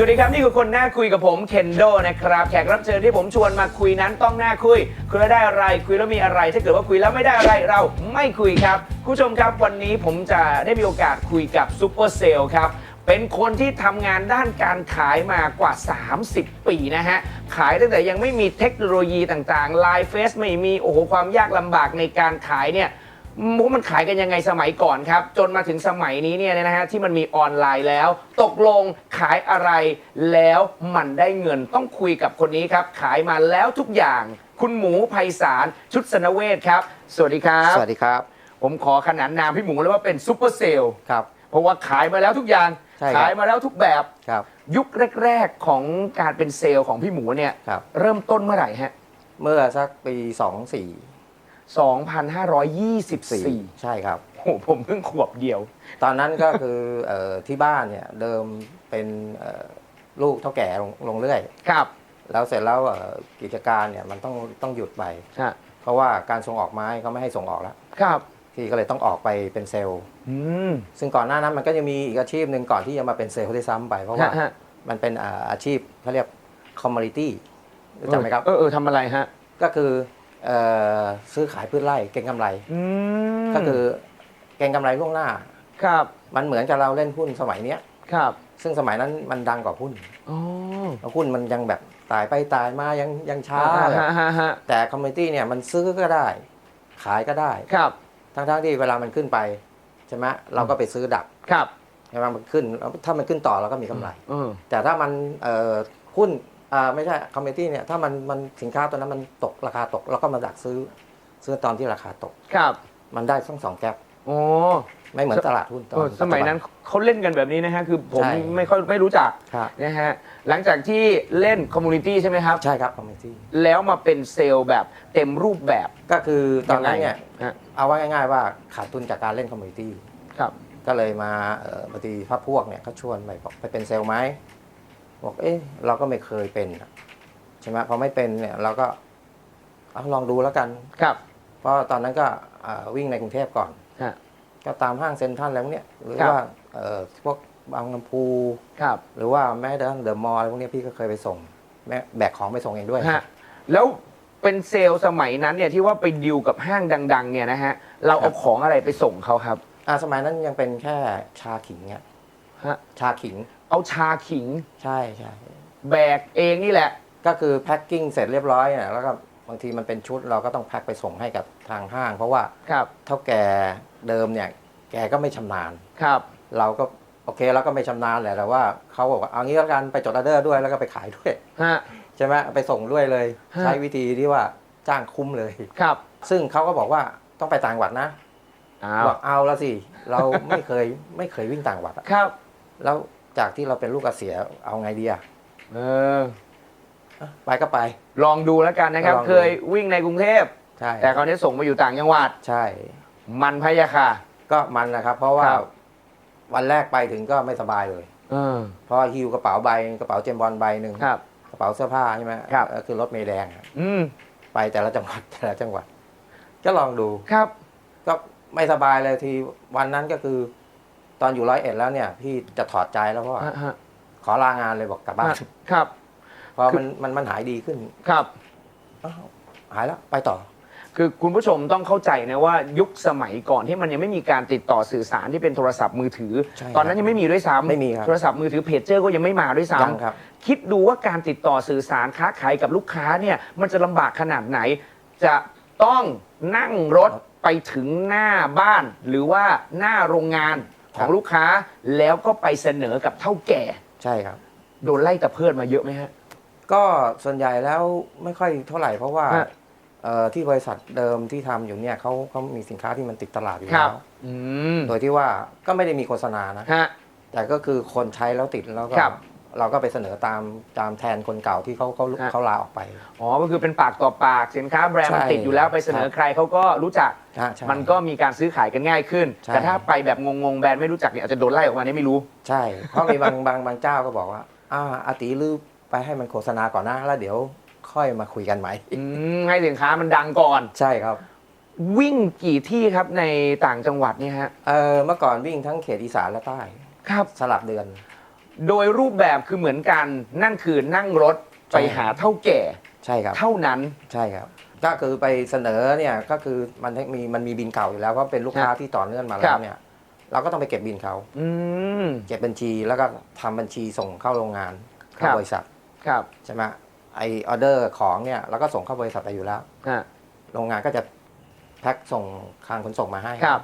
สวัสดีครับนี่คือคนน่าคุยกับผมเคนโดนะครับแขกรับเชิญที่ผมชวนมาคุยนั้นต้องน่าคุย คุยแล้วได้อะไรคุยแล้วมีอะไร ถ้าเกิดว่าคุยแล้วไม่ได้อะไรเราไม่คุยครับคุณผู้ชมครับวันนี้ผมจะได้มีโอกาสคุยกับซูเปอร์เซลครับเป็นคนที่ทำงานด้านการขายมากว่า 30 ปีนะฮะ ขายตั้งแต่ยังไม่มีเทคโนโลยีต่างๆ ไลน์เฟซไม่มี โอ้โห ความยากลำบากในการขายเนี่ย ว่ามันขายกันยังไงสมัยก่อนครับ จนมาถึงสมัยนี้เนี่ยนะฮะที่มันมีออนไลน์แล้ว ตกลงขายอะไรแล้วมันได้เงินต้องคุยกับคนนี้ครับ ขายมาแล้วทุกอย่าง คุณหมูไพศาลชุดสนเวทครับ สวัสดีครับ สวัสดีครับ ผมขอขนานนามพี่หมูเลยว่าเป็นซูเปอร์เซลล์ครับ เพราะว่าขายมาแล้วทุกอย่าง ใช่ครับ ขายมาแล้วทุกแบบ ครับ ยุคแรก ๆ ของการเป็นเซลล์ของพี่หมูเนี่ยครับ เริ่มต้นเมื่อไหร่ฮะ เมื่อสักปี 2524 24 ใช่ครับ โอ้โหผมเพิ่งขวบเดียว ตอนนั้นก็คือเอ่อที่บ้านเนี่ยเดิมเป็นเอ่อลูกเท่าแก่ลงลงเรื่อย ครับแล้วเสร็จแล้วเอ่อกิจการเนี่ยมันต้องต้องหยุดไป ฮะเพราะว่าการส่งออกไม้เขาไม่ให้ส่งออกแล้ว ครับพี่ก็เลยต้องออกไปเป็นเซลล์ อืมซึ่งก่อนหน้านั้นมันก็จะมีอีกอาชีพหนึ่งก่อนที่จะมาเป็นเซลล์ด้วยซ้ำไป เพราะว่าฮะฮะมันเป็นอ่าอาชีพเขาเรียกคอมมูนิตี้รู้จักไหมครับ เออเออทำอะไรฮะ ก็คือเอ่อ ซื้อขายพืชไร่เก็งกำไรอืมก็คือเก็งกำไรล่วงหน้า ครับ มันเหมือนกับเราเล่นหุ้นสมัยเนี้ยครับ ซึ่งสมัยนั้นมันดังกว่าหุ้นอ๋อแล้วหุ้นมันยังแบบตายไปตายมายังยังช้าฮะแบบฮะฮะฮะแต่คอมมูนิตี้เนี่ยมันซื้อก็ได้ ขายก็ได้ครับทั้งๆที่เวลามันขึ้นไปใช่ไหมเราก็ไปซื้อดักครับใช่ไหมมันขึ้นแล้วถ้ามันขึ้นต่อเราก็มีกำไรเออแต่ถ้ามันเอ่อหุ้น อ่าไม่ใช่คอมมูนิตี้เนี่ยถ้ามันมันสินค้าตัวนั้นมันตกราคาตกเราก็มาดักซื้อซื้อตอนที่ราคาตก ครับมันได้ทั้งสองแก๊ปโอ้ไม่เหมือนตลาดหุ้นตอเออนสมัยนั้นเขาเล่นกันแบบนี้นะฮะ คือผมใช่ไม่ค่อยไม่รู้จักครับนะฮะ หลังจากที่เล่นคอมมูนิตี้ใช่ไหมครับ ใช่ครับคอมมูนิตี้แล้วมาเป็นเซลล์แบบเต็มรูปแบบก็คือตอนนั้นเนี่ยฮะเอาว่าง่าย ๆ ว่าขาดทุนจากการเล่นคอมมูนิตี้ครับก็เลยมาเอ่อบางทีพักพวกเนี่ยเขาชวนไปบอกไปเป็นเซลล์ไหม บอกเอ๊ะเราก็ไม่เคยเป็นอะใช่ไหมพอไม่เป็นเนี่ยเราก็เอาลองดูแล้วกัน ครับ เพราะตอนนั้นก็เอ่อวิ่งในกรุงเทพก่อนฮะก็ตามห้างเซ็นทรัลอะไรพวกเนี้ยหรือครับว่าเอ่อพวกบางลำพูครับหรือว่าแม้แต่เดอะมอลล์อะไรพวกเนี้ยพี่ก็เคยไปส่งแม่แบกของไปส่งเองด้วยฮะแล้วเป็นเซลล์สมัยนั้นเนี่ยที่ว่าไปดิวกับห้างดัง ๆ เนี่ยนะฮะเราเอาของอะไรไปส่งเขาครับอ่าสมัยนั้นยังเป็นแค่ชาขิงเนี่ยฮะชาขิง เอาชาขิงใช่ใช่แบกเองนี่แหละ ก็คือแพ็คกิ้งเสร็จเรียบร้อยเนี่ยแล้วก็บางทีมันเป็นชุดเราก็ต้องแพ็คไปส่งให้กับทางห้าง เพราะว่าครับเท่าแก่เดิมเนี่ยแกก็ไม่ชำนาญ ครับ เราก็โอเคเราก็ไม่ชำนาญแหละแต่ว่าเขาบอกว่าเอางี้แล้วกันไปจดออเดอร์ด้วยแล้วก็ไปขายด้วย ฮะ ใช่ไหมไปส่งด้วยเลย ฮะ ใช้วิธีที่ว่าจ้างคุ้มเลย ครับซึ่งเขาก็บอกว่าต้องไปต่างจังหวัดนะอ้าวบอกเอาละสิ เราไม่เคยไม่เคยวิ่งต่างจังหวัดอะครับ แล้ว จากที่เราเป็นลูกเกษียณเอาไงดีอะเอออะไปก็ไป ลองดูแล้วกันนะครับ ลองดู เคยวิ่งในกรุงเทพ ใช่แต่คราวนี้ส่งมาอยู่ต่างจังหวัด ใช่ มันพะยาค่ะ ก็มันนะครับ เพราะว่าครับ วันแรกไปถึงก็ไม่สบายเลย เออ เพราะฮิวกระเป๋าใบกระเป๋าเจมส์บอลใบหนึ่งครับ กระเป๋าเสื้อผ้าใช่ไหมครับ เออคือรถเมล์แดงอะอืม ไปแต่ละจังหวัด แต่ละจังหวัด ก็ลองดู ครับ ก็ไม่สบายเลยทีวันนั้นก็คือ ตอนอยู่ร้อยเอ็ดแล้วเนี่ยพี่จะถอดใจแล้วเพราะว่าฮะฮะขอลางานเลยบอกกลับบ้านครับพอมันมันมันหายดีขึ้นครับอ้าวหายแล้วไปต่อ คือคุณผู้ชมต้องเข้าใจนะว่ายุคสมัยก่อนที่มันยังไม่มีการติดต่อสื่อสารที่เป็นโทรศัพท์มือถือ ใช่ครับตอนนั้นยังไม่มีด้วยซ้ำไม่มีครับโทรศัพท์มือถือเพจเจอร์ก็ยังไม่มาด้วยซ้ยังครับำคิดดูว่าการติดต่อสื่อสารค้าขายกับลูกค้าเนี่ยมันจะลำบากขนาดไหน จะต้องนั่งรถไปถึงหน้าบ้าน หรือว่าหน้าโรงงาน ของลูกค้าแล้วก็ไปเสนอกับเท่าแก่ ใช่ครับ โดนไล่ตะเพิดมาเยอะไหมฮะ ก็ส่วนใหญ่แล้วไม่ค่อยเท่าไหร่เพราะว่าฮะ เอ่อที่บริษัทเดิมที่ทำอยู่เนี่ยเขาเขามีสินค้าที่มันติดตลาดอยู่ครัแล้บวอืมโดยที่ว่าก็ไม่ได้มีโฆษณานะ ฮะ แต่ก็คือคนใช้แล้วติดแล้วก็ครับ เราก็ไปเสนอตามตามแทนคนเก่าที่เขาเขาฮะ เขาลาออกไป อ๋อก็คือเป็นปากต่อปากสินค้าแบรนด์มันใช่ติดอยู่แล้วไปเสนอครับใครเขาก็รู้จัก ฮะใช่ มันก็มีการซื้อขายกันง่ายขึ้น ใช่ แต่ถ้าไปแบบงงๆแบรนด์ไม่รู้จักเนี่ยอาจจะโดนไล่ออกมาเนี่ยไม่รู้ ใช่ เพราะมีบางบางบางเจ้าก็บอกว่าอ่าอาติลือไปให้มันโฆษณาก่อนนะแล้วเดี๋ยวค่อยมาคุยกันใหม่อืมให้สินค้ามันดังก่อน ใช่ครับ วิ่งกี่ที่ครับในต่างจังหวัดเนี่ยฮะ เออเมื่อก่อนวิ่งทั้งเขตอีสานและใต้ครับ สลับเดือน โดยรูปแบบคือเหมือนกัน นั่นคือนั่งรถไปหาเท่าแก่ใช่ครับ เท่านั้น ใช่ครับ ก็คือไปเสนอเนี่ยก็คือมันมีมันมีบินเก่าอยู่แล้วเพราะเป็นลูกค้าครับที่ต่อเนื่องมาคแล้รัวบเนี่ย เราก็ต้องไปเก็บบินเขาอืม เก็บบัญชีแล้วก็ทำบัญชีส่งเข้าโรงงานครัเข้าบ บริษัทครับใช่ไหมไอออเดอร์ของเนี่ยเราก็ส่งเข้าบริษัทไปอยู่แล้ว ฮะโรงงานก็จะแพ็คส่งทางขนส่งมาให้ ครับ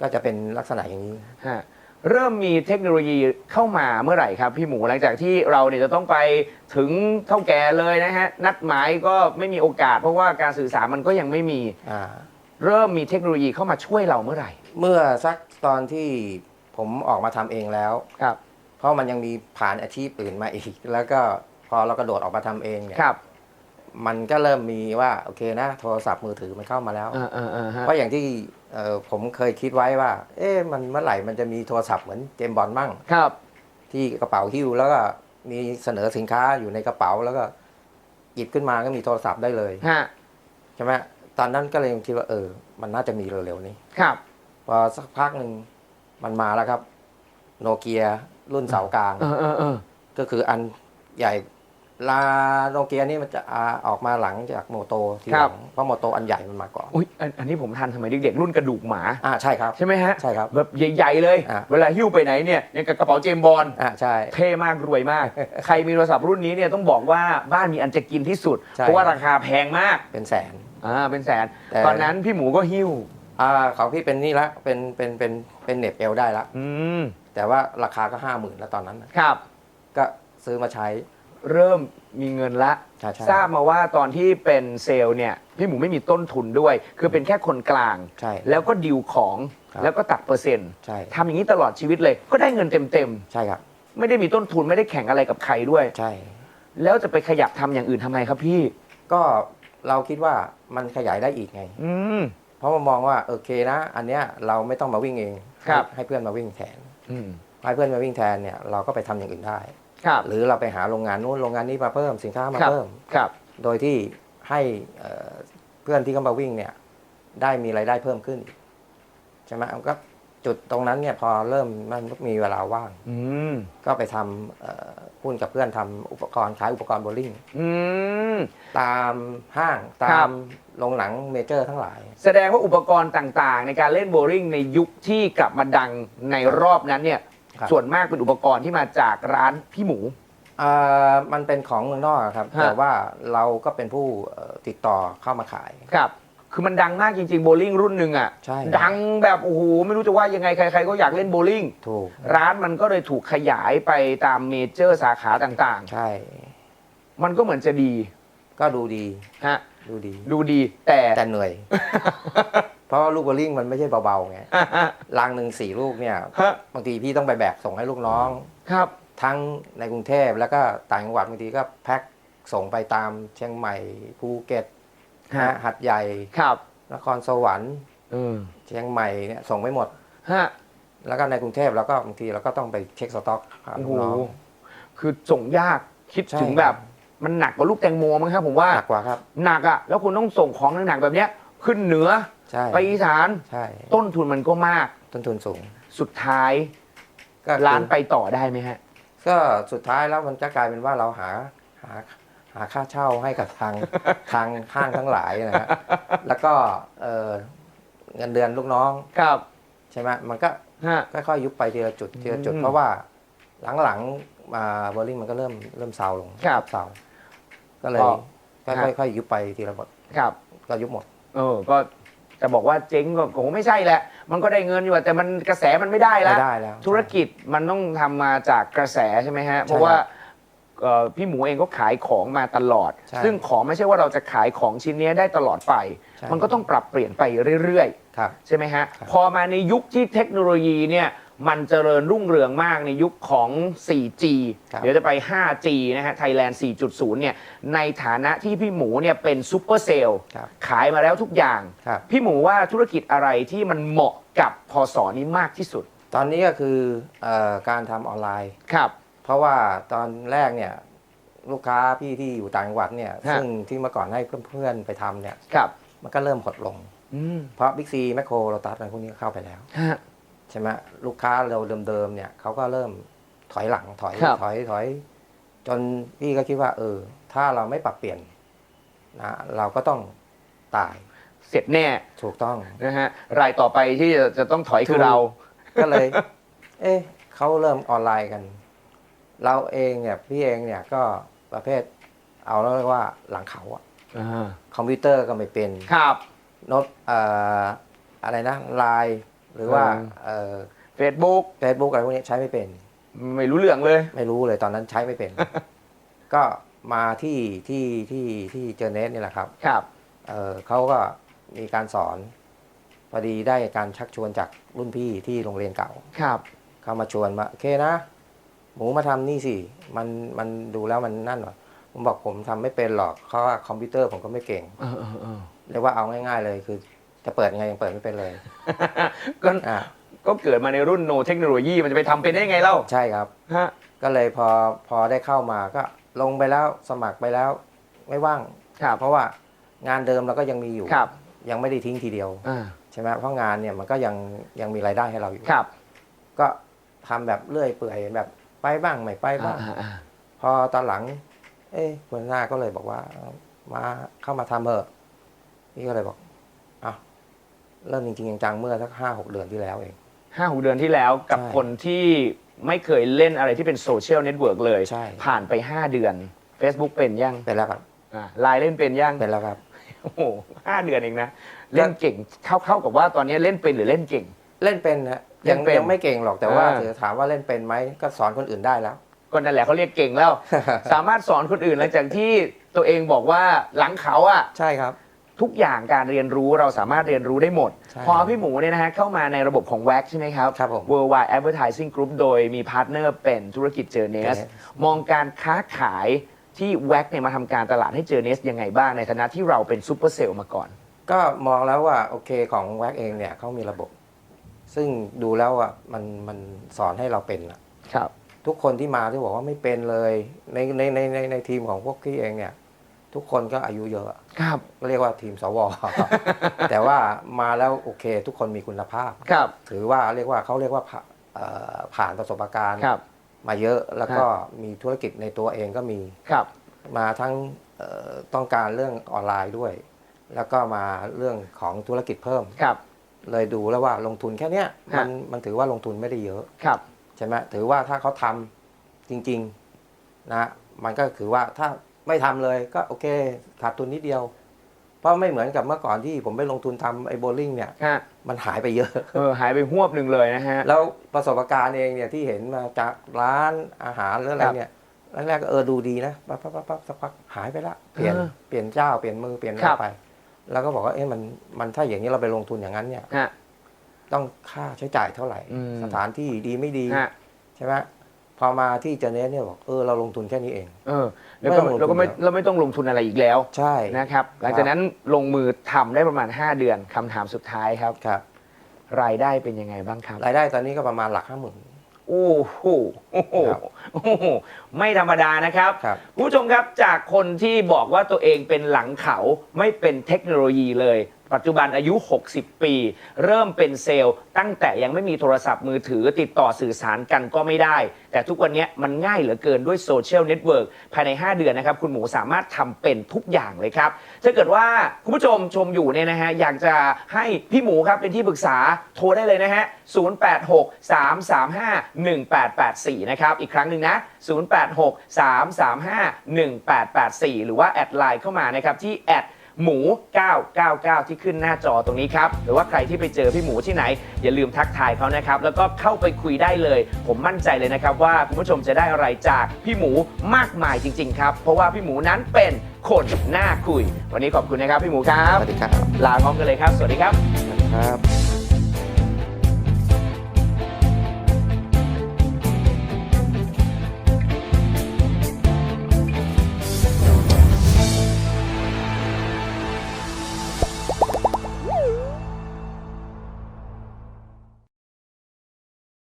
ก็จะเป็นลักษณะอย่างนี้ ฮะ เริ่มมีเทคโนโลยีเข้ามาเมื่อไหร่ครับ พี่หมูหลังจากที่เราเนี่ยจะต้องไปถึงเท่าแก่เลยนะฮะ นัดหมายก็ไม่มีโอกาส เพราะว่าการสื่อสารมันก็ยังไม่มี อ่าเริ่มมีเทคโนโลยีเข้ามาช่วยเราเมื่อไหร่เมื่อสักตอนที่ผมออกมาทำเองแล้ว ครับเพราะมันยังมีผ่านอาชีพอื่นมาอีก แล้วก็พอเรากระโดดออกมาทำเองเนี่ยครับ มันก็เริ่มมีว่าโอเคนะ โทรศัพท์มือถือมันเข้ามาแล้วเออเออเออฮะเพราะอย่างที่เอ่อผมเคยคิดไว้ว่า เอ๊ะมันเมื่อไหร่มันจะมีโทรศัพท์เหมือนเจมส์บอลมั่ง ครับ ที่กระเป๋าหิ้วแล้วก็มีเสนอสินค้าอยู่ในกระเป๋าแล้วก็หยิบขึ้นมาก็มีโทรศัพท์ได้เลยฮะ ใช่ไหมตอนนั้นก็เลยคิดว่าเออ มันน่าจะมีเร็วๆนี้ ครับ พอสักพักหนึ่งมันมาแล้วครับ โนเกียรุ่นเสากลาง เออเออเออก็คืออันใหญ่ ลาโนเกียนี่มันจะอ่าออกมาหลังจากโมโตทีหลังเพราะโมโตอันใหญ่มันมาก่อนอุ้ยอันอันนี้ผมทันสมัยเด็กๆรุ่นกระดูกหมาอ่าใช่ครับ ใช่ไหมฮะใช่ครับ แบบใหญ่ๆเลย อะ เวลาหิ้วไปไหนเนี่ยยังกับกระเป๋าเจมส์บอลอ่าใช่ เท่มากรวยมาก ใครมีโทรศัพท์รุ่นนี้เนี่ยต้องบอกว่าบ้านมีอันจะกินที่สุด ใช่ เพราะว่าราคาแพงมากเป็นแสน อ่าเป็นแสน แต่ ตอนนั้นพี่หมูก็หิ้วอ่าของพี่เป็นนี่ละเป็นเป็นเป็นเป็นเหน็บเอลได้ละ อืมแต่ว่าราคาก็ห้าหมื่นแล้วตอนนั้นนะครับ ก็ซื้อมาใช้ เริ่มมีเงินละ ใช่ใช่ทราบมาว่าตอนที่เป็นเซลล์เนี่ยพี่หมูไม่มีต้นทุนด้วย คือเป็นแค่คนกลาง ใช่แล้วก็ดิวของครับ แล้วก็ตัดเปอร์เซ็นต์ใช่ทำอย่างนี้ตลอดชีวิตเลย ก็ได้เงินเต็มใช่ครับ ๆ ไม่ได้มีต้นทุนไม่ได้แข่งอะไรกับใครด้วย ใช่ แล้วจะไปขยับทำอย่างอื่นทำไงครับพี่ ก็เราคิดว่ามันขยายได้อีกไง อืม เพราะว่ามองว่าโอเคนะ อันเนี้ยเราไม่ต้องมาวิ่งเองครับ ให้ให้เพื่อนมาวิ่งแทนอืม ให้เพื่อนมาวิ่งแทนเนี่ยเราก็ไปทำอย่างอื่นได้ ครับหรือเราไปหาโรงงานนู้นโรงงานนี้มาเพิ่มสินค้ามาครับเพิ่มครับ โดยที่ให้เอ่อเพื่อนที่เขามาวิ่งเนี่ย ได้มีรายได้เพิ่มขึ้นอีกใช่ไหมมันก็จุดตรงนั้นเนี่ยพอเริ่มมันมีเวลาว่างอืมก็ไปทำเอ่อหุ้นกับเพื่อนทำอุปกรณ์ขายอุปกรณ์โบว์ลิ่งอืมตามห้างตาครัมบโรงหนังเมเจอร์ทั้งหลาย แสดงว่าอุปกรณ์ต่างๆ ในการเล่นโบว์ลิ่งในยุคที่กลับมาดังในรอบนั้นเนี่ย ครับ ส่วนมากเป็นอุปกรณ์ที่มาจากร้านพี่หมู อ่ามันเป็นของเมืองนอกครับ ฮะ แต่ว่าเราก็เป็นผู้เอ่อติดต่อเข้ามาขาย ครับ คือมันดังมากจริง ๆ โบว์ลิ่งรุ่นหนึ่งอะ ใช่ ดังแบบโอ้โหไม่รู้จะว่ายังไงใคร ๆ ก็อยากเล่นโบว์ลิ่ง ถูก ร้านมันก็เลยถูกขยายไปตามเมเจอร์สาขาต่างใช่ ๆ มันก็เหมือนจะดีก็ดูดี ฮะดูดี ดูดีแต่แต่เหนื่อย เพราะว่าลูกโบว์ลิ่งมันไม่ใช่เบาๆไงลังหนึ่งสี่ลูกเนี่ย ฮะบางทีพี่ต้องไปแบกส่งให้ลูกน้อง ครับ ทั้งในกรุงเทพแล้วก็ต่างจังหวัดบางทีก็แพ็คส่งไปตามเชียงใหม่ภูเก็ตฮะ นะหัดใหญ่ครับนครสวรรค์ เออเชียงใหม่เนี่ยส่งไม่หมด ฮะแล้วก็ในกรุงเทพแล้วก็บางทีเราก็ต้องไปเช็คสต็อกหาโอ้ลูโหกน้อง คือส่งยากคิดใช่ ถึงแบบ มันหนักกว่าลูกแตงโมมั้งครับผมว่าหนักกว่าครับ หนักอะแล้วคุณต้องส่งของหนักๆแบบเนี้ย ขึ้นเหนือ ใช่ไปอีสานใช่ต้นทุนมันก็มาก ต้นทุนสูง สุดท้ายก็คือร้านไปต่อได้ไหมฮะ ก็สุดท้ายแล้วมันจะกลายเป็นว่าเราหาหาหาค่าเช่าให้กับทาง ทางห้างทั้งหลายนะฮะแล้วก็เออเงินเดือนลูกน้องครับใช่ไหมมันก็ฮะ ค่อยๆยุบไปทีละจุดทีละจุด อืมเพราะว่าหลังๆมาเบอร์ลิงมันก็เริ่มเริ่มเซาลงครับเซาก็เลยก็ค่อยๆยุบไปทีละหมดครับก็ยุบหมด เออก็ จะบอกว่าเจ๊งก็คงไม่ใช่แหละ มันก็ได้เงินอยู่อะแต่มันกระแสมันไม่ได้แล้ไม่วได้แล้วธุรกิจมันต้องทำมาจากกระแสใช่ไหมฮะ เพราะว่าเอ่อพี่หมูเองก็ขายของมาตลอด ใช่ซึ่งของไม่ใช่ว่าเราจะขายของชิ้นนี้ได้ตลอดไป ใช่ มันก็ต้องปรับเปลี่ยนไปเรื่อยครับๆใช่ไหมฮะ ครับ พอมาในยุคที่เทคโนโลยีเนี่ย มันเจริญรุ่งเรืองมากในยุคของ 4G ครับเดี๋ยวจะไป 5G นะฮะ Thailand 4.0 เนี่ย ในฐานะที่พี่หมูเนี่ยเป็นซูเปอร์เซลล์ครับขายมาแล้วทุกอย่างครับพี่หมูว่าธุรกิจอะไรที่มันเหมาะกับพศนี้มากที่สุด ตอนนี้ก็คือเออการทำออนไลน์ครับ เพราะว่าตอนแรกเนี่ยลูกค้าพี่ที่อยู่ต่างจังหวัดเนี่ยฮะซึ่งที่เมื่อก่อนให้เพื่อนๆไปทำเนี่ยครับมันก็เริ่มหดลงอืมเพราะบิ๊กซีแมคโครโรตัสอะไรพวกนี้ก็เข้าไปแล้วฮะ ใช่ไหมลูกค้าเราเดิมๆเนี่ยเขาก็เริ่มถอยหลังถอยครับถอยถอย จนพี่ก็คิดว่า เออ ถ้าเราไม่ปรับเปลี่ยนนะเราก็ต้องตาย เสร็จแน่ถูกต้องนะฮะรายต่อไปที่จะจะต้องถอยคือเรา ก็เลย เอ๊ะเขาเริ่มออนไลน์กัน เราเองเนี่ยพี่เองเนี่ยก็ประเภท เอาแล้วเรียกว่าหลังเขาอะอ่าคอมพิวเตอร์ก็ไม่เป็นครับโน้ตเอ่ออะไรนะไลน์ หรือว่าอืมเอ่อ Facebook เฟซบุ๊กอะไรพวกนี้ใช้ไม่เป็น ไม่รู้เรื่องเลย ไม่รู้เลยตอนนั้นใช้ไม่เป็น ก็มาที่ที่ที่ที่เจอเนสนี่แหละครับครับเอ่อเขาก็มีการสอนพอดีได้การชักชวนจากรุ่นพี่ที่โรงเรียนเก่าครับเขามาชวนมาโอเคนะ หมูมาทำนี่สิมันมันดูแล้วมันนั่นหรอผมบอกผมทำไม่เป็นหรอกเพราะว่าคอมพิวเตอร์ผมก็ไม่เก่งเออเออเออเรียกว่าเอาง่าย ๆ เลยคือ จะเปิดยังไงยังเปิดไม่เป็นเลยก็อ่าก็เกิดมาในรุ่นโนเทคโนโลยีมันจะไปทำเป็นได้ไงเล่าใช่ครับ ฮะ ก็เลยพอพอได้เข้ามาก็ลงไปแล้วสมัครไปแล้วไม่ว่าง ครับ เพราะว่างานเดิมเราก็ยังมีอยู่ ครับยังไม่ได้ทิ้งทีเดียวอ่าใช่ไหมเพราะงานเนี่ยมันก็ยังยังมีรายได้ให้เราอยู่ ครับก็ทำแบบเลื่อยเปื่อยแบบไปบ้างไม่ไปบ้าง อ่าอ่าพอตอนหลัง เอ้หัวหน้าก็เลยบอกว่า มาเข้ามาทำเถอะพี่ก็เลยบอกอะ เริ่มจริงๆจังๆเมื่อสักห้าหกเดือนที่แล้วเอง ห้าหกเดือนที่แล้วกับใช่คนที่ไม่เคยเล่นอะไรที่เป็นโซเชียลเน็ตเวิร์กเลย ใช่ ผ่านไป 5 เดือน Facebook เป็นยังเป็นแล้วครับไลน์เล่นเป็นยังเป็นแล้วครับ โอ้โหห้าเดือนเองนะ เล่นเก่งเข้าเข้ากับว่าตอนนี้เล่นเป็นหรือเล่นเก่ง เล่นเป็นฮะเล่ยังนเป็นยังไม่เก่งหรอกแต่ว่าอ่า ถือถามว่าเล่นเป็นไหมก็สอนคนอื่นได้แล้ว ก็นั่นแหละเขาเรียกเก่งแล้ว สามารถสอนคนอื่นหลังจากที่ตัวเองบอกว่าหลังเขาอะใช่ครับ ทุกอย่างการเรียนรู้เราสามารถเรียนรู้ได้หมด ใช่พอพี่หมูเนี่ยนะฮะเข้ามาในระบบของ WAX ใช่ไหมครับ ครับผม Worldwide Advertising Group โดยมีพาร์ทเนอร์เป็นธุรกิจเจอเนส Journeys มองการค้าขายที่ WAX เนี่ยมาทำการตลาดให้เจอเนสยังไงบ้างในฐานะที่เราเป็นซูเปอร์เซลล์มาก่อน ก็มองแล้วว่าโอเคของแว็กเองเนี่ยเขามีระบบ ซึ่งดูแล้วอะมันมันสอนให้เราเป็นอะครับ ทุกคนที่มาที่บอกว่าไม่เป็นเลยในในในในในทีมของพวกพี่เองเนี่ย ทุกคนก็อายุเยอะอะครับก็เรียกว่าทีมสว แต่ว่ามาแล้วโอเค ทุกคนมีคุณภาพครับ ถือว่าเรียกว่าเขาเรียกว่าผ่าเอ่อผ่านประสบการณ์ครับมาเยอะแล้วก็มีธุรกิจในตัวเองก็มีครับ มาทั้งเอ่อต้องการเรื่องออนไลน์ด้วย แล้วก็มาเรื่องของธุรกิจเพิ่มครับ เลยดูแล้วว่าลงทุนแค่เนี้ยฮะมันมันถือว่าลงทุนไม่ได้เยอะครับใช่ไหมถือว่าถ้าเขาทำจริง ๆ นะ มันก็คือว่าถ้า ไม่ทำเลยก็โอเคขาดทุนนิดเดียว เพราะไม่เหมือนกับเมื่อก่อนที่ผมไปลงทุนทำไอ้โบลิ่งเนี่ยฮะมันหายไปเยอะเออหายไปหวบหนึ่งเลยนะฮะ แล้วประสบการณ์เองเนี่ยที่เห็นมาจากร้านอาหารหรืออะไรครับเนี่ยแรกๆก็เออดูดีนะปั๊บปั๊บปั๊บปั๊บสักพักหายไปละเปลี่ยนเออเปลี่ยนเจ้าเปลี่ยนมือเปลี่ยนอะคไรรับไป แล้วก็บอกว่าเอ๊ะมันมันถ้าอย่างนี้เราไปลงทุนอย่างนั้นเนี่ยฮะต้องค่าใช้จ่ายเท่าไหร่อืมสถานที่ดีไม่ดีฮะใช่ไหมพอมาที่เจเนสเนี่ยบอกเออเราลงทุนแค่นี้เอง เออ แล้วก็ไม่ต้องลงทุนแล้วก็ไม่เยอะแล้วไม่ต้องลงทุนอะไรอีกแล้วใช่นะครับ หลังจากนั้นลงมือทำได้ประมาณ 5 เดือนคำถามสุดท้ายครับ ครับ รายได้เป็นยังไงบ้างครับ รายได้ตอนนี้ก็ประมาณหลักห้าหมื่น โอ้โหโอ้โหครับโอ้โหไม่ธรรมดานะครับครับคุณผู้ชมครับจากคนที่บอกว่าตัวเองเป็นหลังเขาไม่เป็นเทคโนโลยีเลย ปัจจุบันอายุ 60 ปี เริ่มเป็นเซลล์ ตั้งแต่ยังไม่มีโทรศัพท์มือถือติดต่อสื่อสารกันก็ไม่ได้ แต่ทุกวันนี้มันง่ายเหลือเกินด้วยโซเชียลเน็ตเวิร์กภายใน 5 เดือนนะครับ คุณหมูสามารถทำเป็นทุกอย่างเลยครับ ถ้าเกิดว่าคุณผู้ชมชมอยู่เนี่ยนะฮะ อยากจะให้พี่หมูครับเป็นที่ปรึกษาโทรได้เลยนะฮะ 086 335 1884 นะครับ อีกครั้งหนึ่งนะ 086 335 1884 หรือว่าแอดไลน์เข้ามานะครับที่แอด หมู 999 ที่ขึ้นหน้าจอตรงนี้ครับ หรือว่าใครที่ไปเจอพี่หมูที่ไหน อย่าลืมทักทายเขานะครับ แล้วก็เข้าไปคุยได้เลย ผมมั่นใจเลยนะครับว่าคุณผู้ชมจะได้อะไรจากพี่หมูมากมายจริง ๆ ครับ เพราะว่าพี่หมูนั้นเป็นคนน่าคุย วันนี้ขอบคุณนะครับพี่หมูครัสบวัสดีครับ ลาพร้อมกันเลยครับ สวัสดีครับสวัสดีครับ